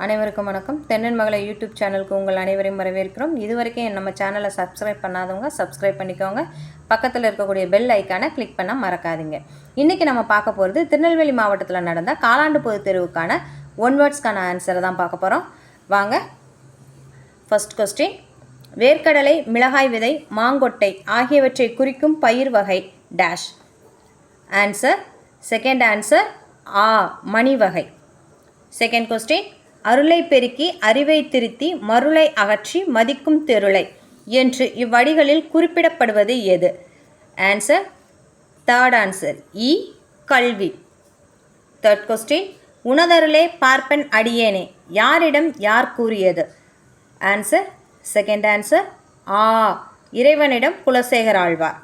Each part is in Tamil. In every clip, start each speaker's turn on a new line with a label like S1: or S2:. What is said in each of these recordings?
S1: அனைவருக்கும் வணக்கம். தென்னன் மகளை யூடியூப் சேனலுக்கு உங்கள் அனைவரையும் வரவேற்கிறோம். இதுவரைக்கும் நம்ம சேனலை சப்ஸ்கிரைப் பண்ணாதவங்க சப்ஸ்கிரைப் பண்ணிக்கோங்க. பக்கத்தில் இருக்கக்கூடிய பெல் ஐக்கானை கிளிக் பண்ண மறக்காதீங்க. இன்றைக்கி நம்ம பார்க்க போகிறது திருநெல்வேலி மாவட்டத்தில் நடந்த காலாண்டு பொதுத் தேர்வுக்கான ஒன் வேர்ட்ஸ்க்கான ஆன்சரை தான் பார்க்க போகிறோம் வாங்க. ஃபர்ஸ்ட் கொஸ்டின் வேர்க்கடலை மிளகாய் விதை மாங்கொட்டை ஆகியவற்றை குறிக்கும் பயிர் வகை டேஷ் ஆன்சர் செகண்ட் ஆன்சர் ஆ மணி வகை. செகண்ட் கொஸ்டின் அருளை பெருக்கி அறிவை திருத்தி மருளை அகற்றி மதிக்கும் தெருளை என்று இவ்வடிகளில் குறிப்பிடப்படுவது எது? ஆன்சர் தேர்ட் ஆன்சர் இ கல்வி. தேர்ட் கொஸ்டின் உனதருளே பார்ப்பன் அடியேனே. யாரிடம் யார் கூறியது? ஆன்சர் செகண்ட் ஆன்சர் ஆ இறைவனிடம் குலசேகர் ஆழ்வார்.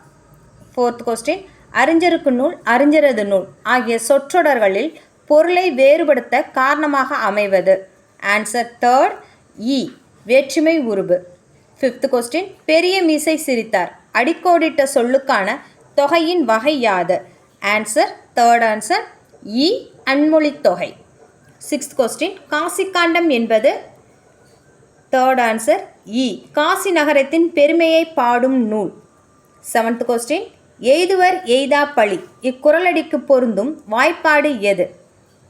S1: ஃபோர்த் கொஸ்டின் அறிஞருக்கு நூல் அறிஞரது நூல் ஆகிய சொற்றொடர்களில் பொருளை வேறுபடுத்த காரணமாக அமைவது. ஆன்சர் தேர்ட் இ வேற்றுமை உருபு. ஃபிஃப்த் கொஸ்டின் பெரிய மீசை சிரித்தார். அடிக்கோடிட்ட சொல்லுக்கான தொகையின் வகை யாது? ஆன்சர் தேர்ட் ஆன்சர் இ அன்மொழித் தொகை. சிக்ஸ்த் கொஸ்டின் காசிக்காண்டம் என்பது? தேர்ட் ஆன்சர் இ காசி நகரத்தின் பெருமையை பாடும் நூல். செவன்த் கொஸ்டின் எய்துவர் எய்தா பழி? இக்குரலடிக்கு பொருந்தும் வாய்ப்பாடு எது?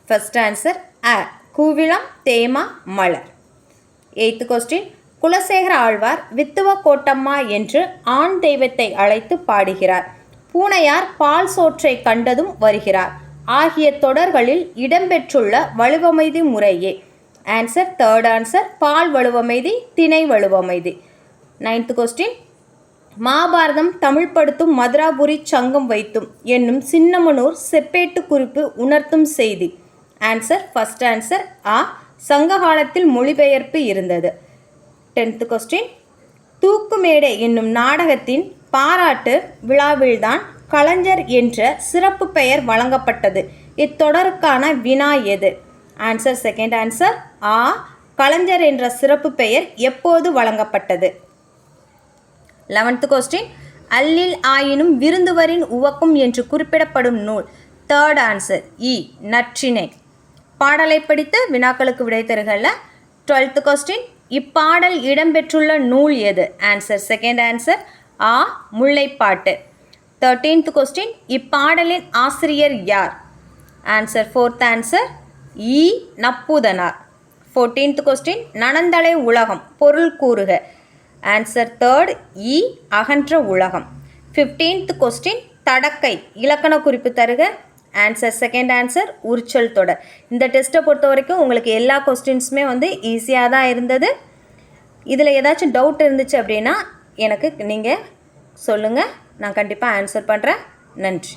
S1: ஃபர்ஸ்ட் ஆன்சர் அ. கூவிளம் தேமா மலர். எய்த்து கொஸ்டின் குலசேகர ஆழ்வார் வித்துவ கோட்டம்மா என்று ஆண் தெய்வத்தை அழைத்து பாடுகிறார். பூனையார் பால் சோற்றை கண்டதும் வருகிறார். ஆகிய தொடர்களில் இடம்பெற்றுள்ள வலுவமைதி முறையே. ஆன்சர் தேர்ட் ஆன்சர் பால் வலுவமைதி திணை வலுவமைதி. நைன்த் கொஸ்டின் மகாபாரதம் தமிழ்படுத்தும் மதுராபுரி சங்கம் வைத்தும் என்னும் சின்னமனூர் செப்பேட்டு குறிப்பு உணர்த்தும் செய்தி. ஆன்சர் ஃபர்ஸ்ட் ஆன்சர் ஆ சங்ககாலத்தில் மொழிபெயர்ப்பு இருந்தது. டென்த்து கொஸ்டின் தூக்குமேடை என்னும் நாடகத்தின் பாராட்டு விழாவில்தான் கலைஞர் என்ற சிறப்பு பெயர் வழங்கப்பட்டது. இத்தொடருக்கான வினா எது? ஆன்சர் செகண்ட் ஆன்சர் ஆ கலைஞர் என்ற சிறப்பு பெயர் எப்போது வழங்கப்பட்டது? லெவன்த்து கொஸ்டின் அல்லில் ஆயினும் விருந்துவரின் உவக்கும் என்று குறிப்பிடப்படும் நூல். தேர்ட் ஆன்சர் இ நற்றினை. பாடலை படித்து வினாக்களுக்கு விடை தருகல டுவெல்த்து கொஸ்டின் இப்பாடல் இடம்பெற்றுள்ள நூல் எது? ஆன்சர் செகண்ட் ஆன்சர் ஆ முல்லைப்பாட்டு. தேர்டீன்த் கொஸ்டின் இப்பாடலின் ஆசிரியர் யார்? ஆன்சர் ஃபோர்த் ஆன்சர் இ நப்பூதனார். ஃபோர்டீன்த் கொஸ்டின் நனந்தலை உலகம் பொருள் கூறுக. ஆன்சர் தேர்ட் இ அகன்ற உலகம். ஃபிஃப்டீன்த் கொஸ்டின் தடக்கை இலக்கண குறிப்பு தருக. ஆன்சர் செகண்ட் ஆன்சர் உரிச்சல் தொடர். இந்த டெஸ்ட்டை பொறுத்த வரைக்கும் உங்களுக்கு எல்லா கொஸ்டின்ஸுமே வந்து ஈஸியாக தான் இருந்தது. இதில் ஏதாச்சும் டவுட் இருந்துச்சு அப்படின்னா எனக்கு நீங்கள் சொல்லுங்கள் நான் கண்டிப்பாக ஆன்சர் பண்ணுறேன் நன்றி.